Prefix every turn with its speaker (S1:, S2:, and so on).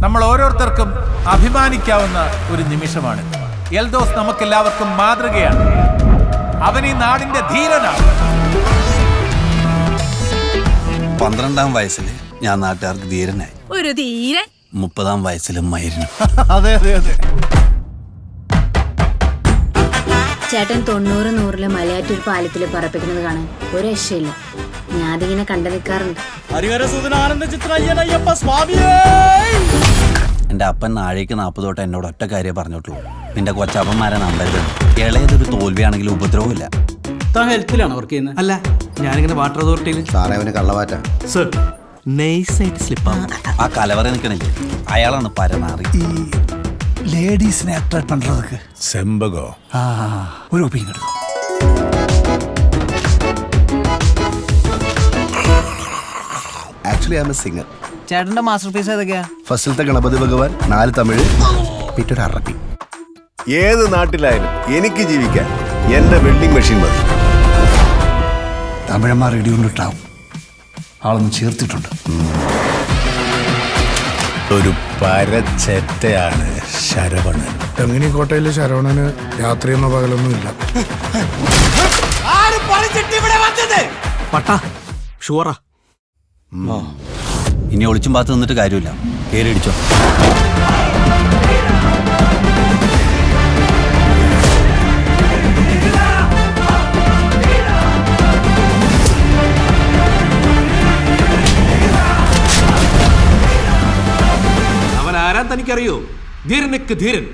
S1: നമ്മൾ ഓരോരുത്തർക്കും അഭിമാനിക്കാവുന്ന ഒരു നിമിഷമാണ്. എൽദോസ് നമുക്കെല്ലാവർക്കും മാതൃകയാണ്. അവൻ ഈ നാടിന്റെ ധീരനാണ്.
S2: പന്ത്രണ്ടാം വയസ്സിൽ ഞാൻ നാട്ടുകാർക്ക് ധീരനായി.
S3: ഒരു ധീരൻ.
S2: മുപ്പതാം വയസ്സിൽ മയിരുന്നു
S1: അതെ അതെ അതെ.
S4: ചേട്ടൻ തൊണ്ണൂറ് നൂറിൽ മലയാറ്റൂർ പാലത്തിൽ പറപ്പിക്കുന്നത് കാണാൻ ഒരു രക്ഷയില്ല. ഞാൻ അതിങ്ങനെ കണ്ടു നിൽക്കാറുണ്ട്.
S2: നിന്റെ അപ്പൻ നാഴേക്ക് നാൽപ്പത് തൊട്ട് എന്നോട് ഒറ്റ കാര്യം പറഞ്ഞിട്ടുള്ളൂ. നിന്റെ കൊച്ചപ്പന്മാരെ നമ്പരുത്. ഇളയതൊരു തോൽവിയാണെങ്കിൽ ഉപദ്രവമില്ല.
S5: താൻ ചെയ്യുന്നത്
S6: അല്ല ഞാനിങ്ങനെ വാട്ടർ
S7: സാറേ
S6: സർ
S2: ആ അയാളാണ്
S8: ഈ ആ ഒരു
S7: ആക്ച്വലി ഐ എ സിംഗർ
S6: ചേട്ടന്റെ മാസ്റ്റർ പീസ് ഏതൊക്കെയാ?
S7: ഫസ്റ്റിലത്തെ ഗണപതി ഭഗവാൻ നാല് തമിഴ് പിറ്റൊരു അറബി.
S9: ഏത് നാട്ടിലായാലും എനിക്ക് ജീവിക്കാൻ എന്റെ വെൽഡിംഗ് മെഷീൻ മതി.
S8: തമിഴന്മാർ ഇടിയുണ്ടിട്ടാവും ആളൊന്ന് ചേർത്തിട്ടുണ്ട്.
S9: ഒരു പരച്ചെറ്റയാണ് ശരവണൻ.
S10: തെങ്ങിനിക്കോട്ടയിലെ ശരവണന് രാത്രിയെന്നോ പകലൊന്നും ഇല്ല.
S6: പട്ട ഷുവറാ.
S2: ഇനി ഒളിച്ചും പാത്ത് നിന്നിട്ട് കാര്യമില്ല. കയറി അടിച്ചോ
S6: അവൻ ആരാ തനിക്കറിയോ? ധീരനക്ക് ധീരൻ.